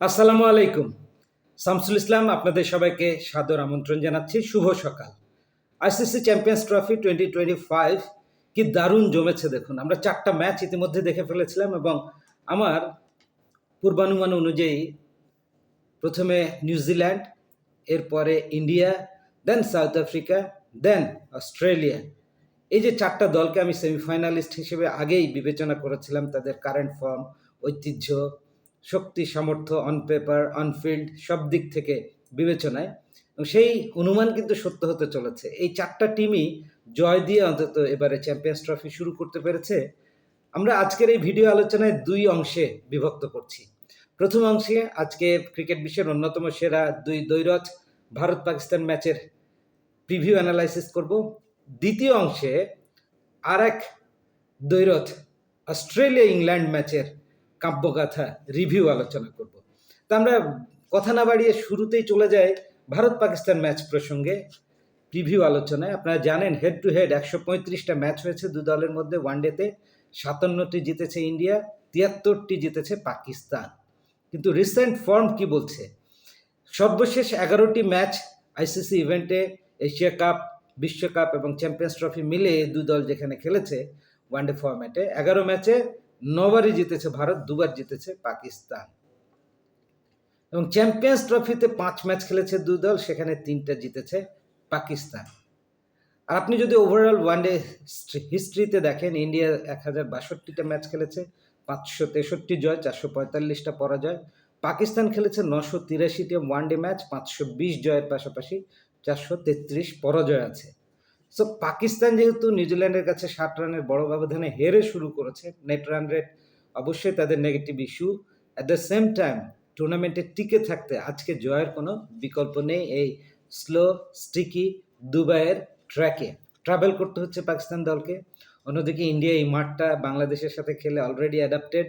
আসসালামু আলাইকুম। শামসুল ইসলাম, আপনাদের সবাইকে সাদর আমন্ত্রণ জানাচ্ছি। শুভ সকাল। ICC champions trophy twenty twenty five কি দারুণ জমেছে দেখুন। আমরা চারটা ম্যাচ ইতিমধ্যে দেখে ফেলেছিলাম এবং আমার পূর্বানুমান অনুযায়ী প্রথমে নিউজিল্যান্ড এরপরে India then South Africa then Australia. এই যে চারটা দলকে আমি সেমিফাইনালিস্ট হিসেবে আগেই বিবেচনা করেছিলাম, তাদের কারেন্ট ফর্ম ঐতিহ্য শক্তি, সামর্থ্য অন পেপার অনফিল্ড সব দিক থেকে বিবেচনায়। এবং সেই অনুমান কিন্তু সত্য হতে চলেছে। এই চারটা টিমই জয় দিয়ে অন্তত এবারে চ্যাম্পিয়ন্স ট্রফি শুরু করতে পেরেছে। আমরা আজকের এই ভিডিও আলোচনায় দুই অংশে বিভক্ত করছি। প্রথম অংশে আজকে ক্রিকেট বিশ্বের অন্যতম সেরা দুই দৈরথ ভারত পাকিস্তান ম্যাচের প্রিভিউ অ্যানালাইসিস করব। দ্বিতীয় অংশে আর এক দৈরথ অস্ট্রেলিয়া ইংল্যান্ড ম্যাচের কাব্যগাথা রিভিউ আলোচনা করব। তা আমরা কথা না বাড়িয়ে শুরুতেই চলে যাই ভারত পাকিস্তান ম্যাচ প্রসঙ্গে। প্রিভিউ আলোচনায় আপনারা জানেন হেড টু হেড একশো পঁয়ত্রিশটা ম্যাচ হয়েছে দু দলের মধ্যে। ওয়ানডেতে সাতান্নটি জিতেছে ইন্ডিয়া, তিয়াত্তরটি জিতেছে পাকিস্তান। কিন্তু রিসেন্ট ফর্ম কি বলছে? সর্বশেষ এগারোটি ম্যাচ আইসিসি ইভেন্টে এশিয়া কাপ বিশ্বকাপ এবং চ্যাম্পিয়ন্স ট্রফি মিলে দু দল যেখানে খেলেছে ওয়ানডে ফরম্যাটে এগারো ম্যাচে নবারই জিতেছে ভারত, দুবার জিতেছে পাকিস্তান। এবং চ্যাম্পিয়ন্স ট্রফিতে পাঁচ ম্যাচ খেলেছে দু দল, সেখানে তিনটা জিতেছে পাকিস্তান। আর আপনি যদি ওভারঅল ওয়ানডে হিস্ট্রিতে দেখেন ইন্ডিয়া এক হাজার বাষট্টিটা ম্যাচ খেলেছে, পাঁচশো তেষট্টি জয়, চারশো পঁয়তাল্লিশটা পরাজয়। পাকিস্তান খেলেছে নশো তিরাশিটি ওয়ানডে ম্যাচ পাঁচশো বিশ জয়ের পাশাপাশি চারশো তেত্রিশ পরাজয় আছে। সো পাকিস্তান যেহেতু নিউজিল্যান্ডের কাছে ষাট রানের বড় ব্যবধানে হেরে শুরু করেছে নেট রান রেট অবশ্যই তাদের negative issue at the same time টুর্নামেন্টে টিকে থাকতে আজকে জয়ের কোনো বিকল্প নেই এই স্লো স্টিকি দুবাইয়ের ট্র্যাকে ট্রাভেল করতে হচ্ছে পাকিস্তান দলকে। অন্যদিকে ইন্ডিয়া এই মাঠটা বাংলাদেশের সাথে খেলে অলরেডি অ্যাডাপ্টেড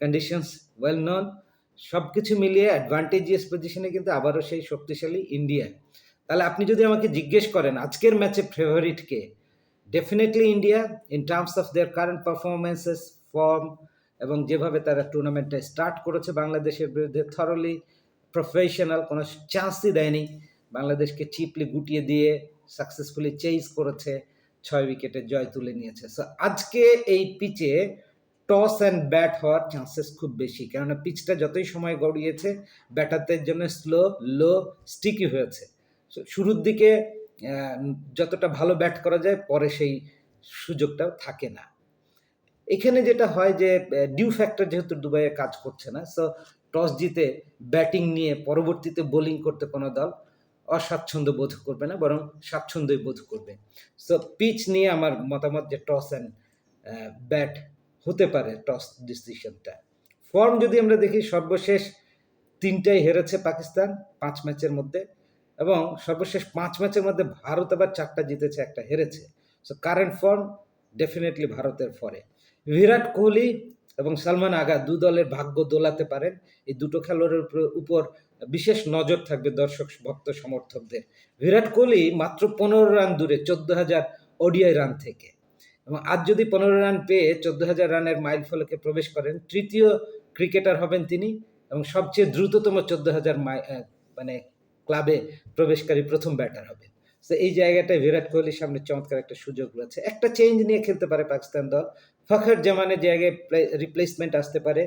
কন্ডিশনস ওয়েল নন সব কিছু মিলিয়ে অ্যাডভান্টেজিয়াস পজিশনে কিন্তু আবারও সেই শক্তিশালী ইন্ডিয়া তাহলে আপনি যদি আমাকে জিজ্ঞেস করেন, আজকের ম্যাচে favourite K? Definitely India in terms of their current performances form এবং যেভাবে তারা টুর্নামেন্টটা স্টার্ট করেছে বাংলাদেশের বিরুদ্ধে থরলি প্রফেশনাল কোনো চান্সই দেয়নি। বাংলাদেশকে চিপলি গুটিয়ে দিয়ে সাকসেসফুলি চেঞ্জ করেছে, ছয় উইকেটে জয় তুলে নিয়েছে। সো আজকে এই পিচে টস অ্যান্ড ব্যাট হওয়ার চান্সেস খুব বেশি, কেননা পিচটা যতই সময় গড়িয়েছে ব্যাটারদের জন্য স্লো লো স্টিকি হয়েছে। শুরুর দিকে যতটা ভালো ব্যাট করা যায়, পরে সেই সুযোগটাও থাকে না। এখানে যেটা হয় যে ডিউ ফ্যাক্টর যেহেতু দুবাইয়ে কাজ করছে না সো টস জিতে ব্যাটিং নিয়ে পরবর্তীতে বোলিং করতে কোনো দল অস্বাচ্ছন্দ্য বোধ করবে না, বরং স্বাচ্ছন্দ্যই বোধ করবে। সো পিচ নিয়ে আমার মতামত যে টস অ্যান্ড ব্যাট হতে পারে টস ডিসিশনটা ফর্ম যদি আমরা দেখি, সর্বশেষ তিনটাই হেরেছে পাকিস্তান, পাঁচ ম্যাচের মধ্যে। এবং সর্বশেষ পাঁচ ম্যাচের মধ্যে ভারত আবার চারটা জিতেছে, একটা হেরেছে। সো কারেন্ট ফর্ম ডেফিনেটলি ভারতের ফরে বিরাট কোহলি এবং সালমান আগা দু দলের ভাগ্য দোলাতে পারেন। এই দুটো খেলোয়াড়ের উপর বিশেষ নজর থাকবে দর্শক, ভক্ত, সমর্থকদের। বিরাট কোহলি মাত্র পনেরো রান দূরে, চোদ্দ হাজার ওডিআই রান থেকে। এবং আজ যদি পনেরো রান পেয়ে চোদ্দ হাজার রানের মাইল ফলকে প্রবেশ করেন, তৃতীয় ক্রিকেটার হবেন তিনি এবং সবচেয়ে দ্রুততম চোদ্দ হাজার মানে ক্লাবে প্রবেশকারী প্রথম ব্যাটার হবে। তো এই জায়গাটায় বিরাট কোহলির সামনে চমৎকার একটা সুযোগ রয়েছে। একটা চেঞ্জ নিয়ে খেলতে পারে পাকিস্তান দল। ফখর জামানের জায়গায় রিপ্লেসমেন্ট আসতে পারে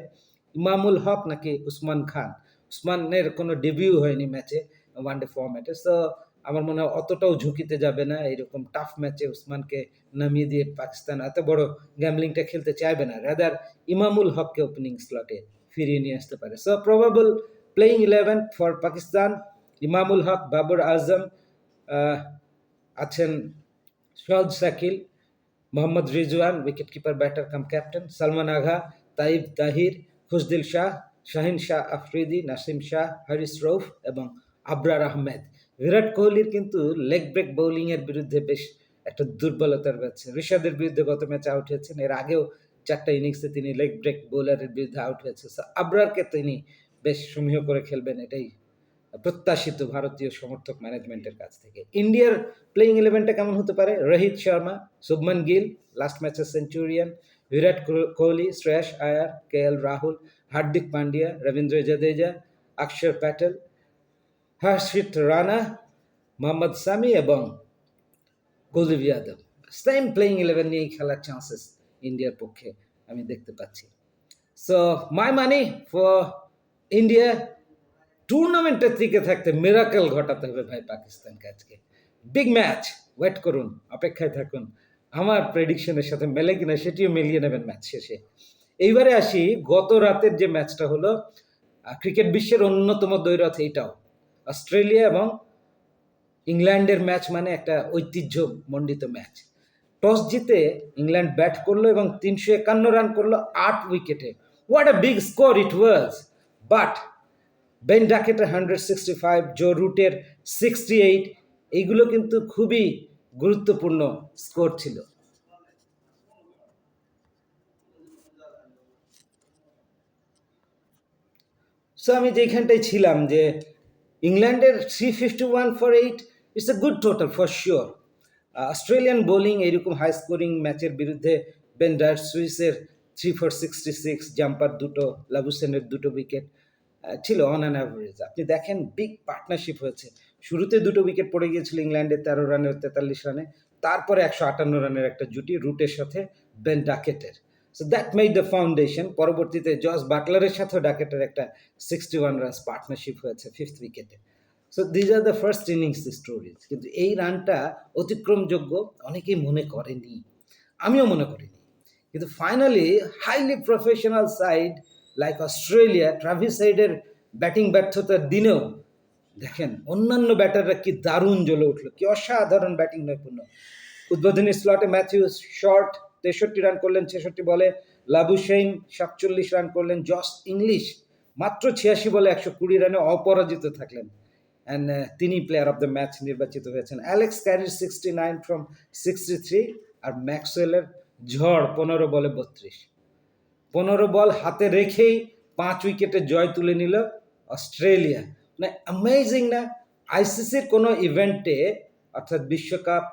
ইমামুল হক নাকি উসমান খান। উসমানের কোনো ডেবিউ হয়নি ম্যাচে ওয়ানডে ফর্ম্যাটে সো আমার মনে হয় অতটাও ঝুঁকিতে যাবে না। এরকম টাফ ম্যাচে উসমানকে নামিয়ে দিয়ে পাকিস্তান এত বড় গ্যামলিংটা খেলতে চাইবে না। রাদার ইমামুল হককে ওপেনিং স্লটে ফিরিয়ে নিয়ে আসতে পারে। So probable playing eleven for Pakistan. Imamul Haq, Babar Azam আছেন সহজ Shakeel, Mohammad Rizwan wicket keeper batter cum captain Salman Agha, Tayyab Tahir, Khushdil Shah, Shaheen Shah Afridi, Naseem Shah Haris Rauf এবং আবরার আহমেদ। বিরাট কোহলির কিন্তু leg break বোলিংয়ের বিরুদ্ধে বেশ একটা দুর্বলতার রয়েছে। ঋষাদের বিরুদ্ধে গত ম্যাচে আউট হয়েছেন। এর আগেও চারটা ইনিংসে তিনি লেগ ব্রেক বোলারের বিরুদ্ধে আউট হয়েছে। আবরারকে তিনি বেশ সমীহ করে খেলবেন, এটাই প্রত্যাশিত ভারতীয় সমর্থক ম্যানেজমেন্টের কাছ থেকে। ইন্ডিয়ার প্লেইং ইলেভেনটা কেমন হতে পারে? রোহিত শর্মা, শুভমন গিল লাস্ট ম্যাচের centurion Virat Kohli, Shreyas Iyer, K L Rahul, Hardik Pandya, Ravindra Jadeja, Axar Patel, Harshit Rana, Mohammad Shami এবং Kuldeep Yadav. Same playing eleven নিয়েই খেলার চান্সেস ইন্ডিয়ার পক্ষে আমি দেখতে পাচ্ছি। So my money for India টুর্নামেন্টের দিকে থাকতে মিরাকেল ঘটাতে হবে ভাই পাকিস্তানকে আজকে। বিগ ম্যাচ ওয়েট করুন, অপেক্ষায় থাকুন। আমার প্রেডিকশনের সাথে মেলে কিনা সেটিও মিলিয়ে নেবেন ম্যাচ শেষে। এইবারে আসি, গত রাতের যে ম্যাচটা হলো ক্রিকেট বিশ্বের অন্যতম দৈরথ এইটাও। অস্ট্রেলিয়া এবং ইংল্যান্ডের ম্যাচ মানে একটা ঐতিহ্যমণ্ডিত ম্যাচ টস জিতে ইংল্যান্ড ব্যাট করল এবং তিনশো একান্ন রান করল আট উইকেটে what a big score it was but Ben ডাকেটের hundred sixty five Joe রুটের সিক্সটি এইট এইগুলো কিন্তু খুবই গুরুত্বপূর্ণ স্কোর ছিল। সো আমি যেখানটায় ছিলাম যে ইংল্যান্ডের three fifty one for eight it's a good total for sure Australian bowling এরকম হাই স্কোরিং ম্যাচের বিরুদ্ধে বেন ডায়ার সুইসের থ্রি ফোর সিক্সটি সিক্স জাম্পার দুটো লাবুসেনের দুটো উইকেট ছিল অন অ্যান অ্যাভারেজ আপনি দেখেন বিগ পার্টনারশিপ হয়েছে। শুরুতে দুটো উইকেট পড়ে গিয়েছিল ইংল্যান্ডের তেরো রানের, তেতাল্লিশ রানে। তারপরে একশো আটান্ন রানের একটা জুটি রুটের সাথে Ben ডাকেটের so that made the foundation পরবর্তীতে জস বাটলারের সাথেও ডাকেটের একটা সিক্সটি ওয়ান রানস পার্টনারশিপ হয়েছে ফিফথ উইকেটে so these are the first innings stories কিন্তু এই রানটা অতিক্রমযোগ্য অনেকেই মনে করেনি। আমিও মনে করিনি। কিন্তু finally highly professional side like Australia Travis সাইডের ব্যাটিং ব্যর্থতার দিনেও দেখেন, অন্যান্য ব্যাটাররা কি দারুণ জ্বলে উঠল, কি অসাধারণ ব্যাটিং নৈপুণ্য। উদ্বোধনী স্লটে ম্যাথিউস শর্ট তেষট্টি রান করলেন, ছেষট্টি বলে লাবুশেইন সাতচল্লিশ রান করলেন জস ইংলিশ মাত্র ছিয়াশি বলে একশো কুড়ি রানে অপরাজিত থাকলেন। অ্যান্ড তিনি প্লেয়ার অফ দ্য ম্যাচ নির্বাচিত হয়েছেন। Alex ক্যারির sixty nine from sixty three আর ম্যাক্সওয়েলের ঝড় পনেরো বলে বত্রিশ। পনেরো বল হাতে রেখেই পাঁচ উইকেটে জয় তুলে নিল অস্ট্রেলিয়া। মানে অ্যামেজিং না? আইসিসির কোনো ইভেন্টে অর্থাৎ বিশ্বকাপ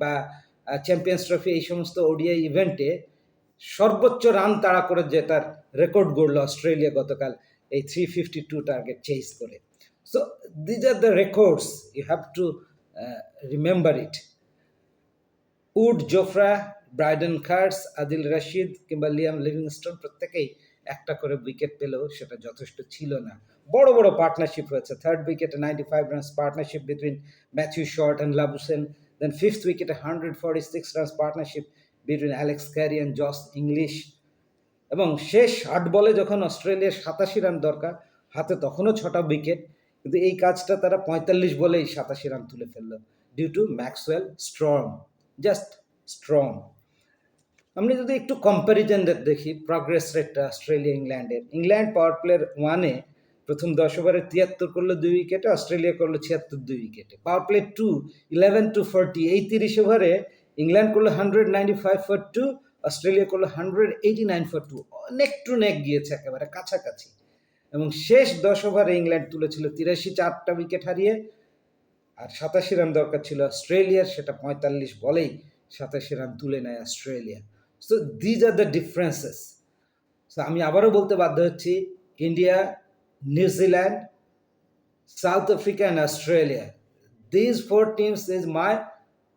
বা চ্যাম্পিয়ন্স ট্রফি এই সমস্ত ওডিআই ইভেন্টে সর্বোচ্চ রান তাড়া করে জেতার রেকর্ড গড়ল অস্ট্রেলিয়া গতকাল এই three fifty two target chase করে so these are the records you have to remember it would Jofra Brydon Carse, Adil Rashid কিংবা লিয়াম লিভিংস্টোন প্রত্যেকেই একটা করে উইকেট পেলেও সেটা যথেষ্ট ছিল না। বড় বড় পার্টনারশিপ হয়েছে থার্ড উইকেটে ninety five runs partnership between Matthew Short and Labuschagne then fifth উইকেটে hundred forty six runs partnership between Alex Carey and Josh Inglis এবং শেষ আট বলে যখন অস্ট্রেলিয়ার সাতাশি রান দরকার, হাতে তখনও ছটা উইকেট কিন্তু এই কাজটা তারা পঁয়তাল্লিশ বলেই সাতাশি রান তুলে ফেলল due to Maxwell strong just strong আমরা যদি একটু কম্প্যারিজন দেখি প্রগ্রেস রেটটা অস্ট্রেলিয়া ইংল্যান্ডের ইংল্যান্ড পাওয়ার প্লেয়ার ওয়ানে প্রথম দশ ওভারে তিয়াত্তর করল দুই উইকেটে অস্ট্রেলিয়া করল ছিয়াত্তর দুই উইকেটে power play two eleven two forty এই তিরিশ ওভারে ইংল্যান্ড করল hundred ninety five for two Australia করল hundred eighty nine for two neck to neck গিয়েছে একেবারে কাছাকাছি। এবং শেষ দশ ওভারে ইংল্যান্ড তুলেছিল তিরাশি চারটা উইকেট হারিয়ে, আর সাতাশি রান দরকার ছিল অস্ট্রেলিয়ার সেটা পঁয়তাল্লিশ বলেই সাতাশি রান তুলে নেয় Australia so these are the differences so আমি আবারও বলতে বাধ্য হচ্ছি India New Zealand South Africa and Australia these four teams is my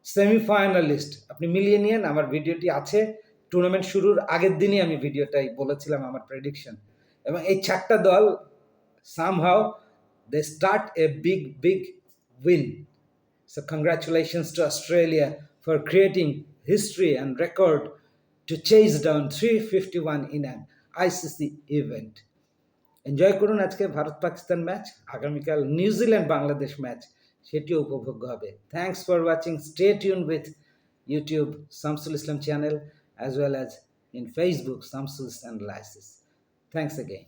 semifinalist আপনি মিলিয়ে নিন আমার ভিডিওটি আছে। টুর্নামেন্ট শুরুর আগের দিনই আমি ভিডিওটাই বলেছিলাম, আমার প্রেডিকশন এবং এই চারটা দল somehow they start a big big win. So congratulations to Australia for creating history and record to chase down 351 in an ICC event. Enjoy করুন আজকে ভারত পাকিস্তান ম্যাচ আগামীকাল নিউজিল্যান্ড বাংলাদেশ ম্যাচ সেটিও উপভোগ্য হবে। Thanks for watching stay tune with YouTube Shamsul Islam channel as well as in Facebook Shamsul Islam lysis thanks again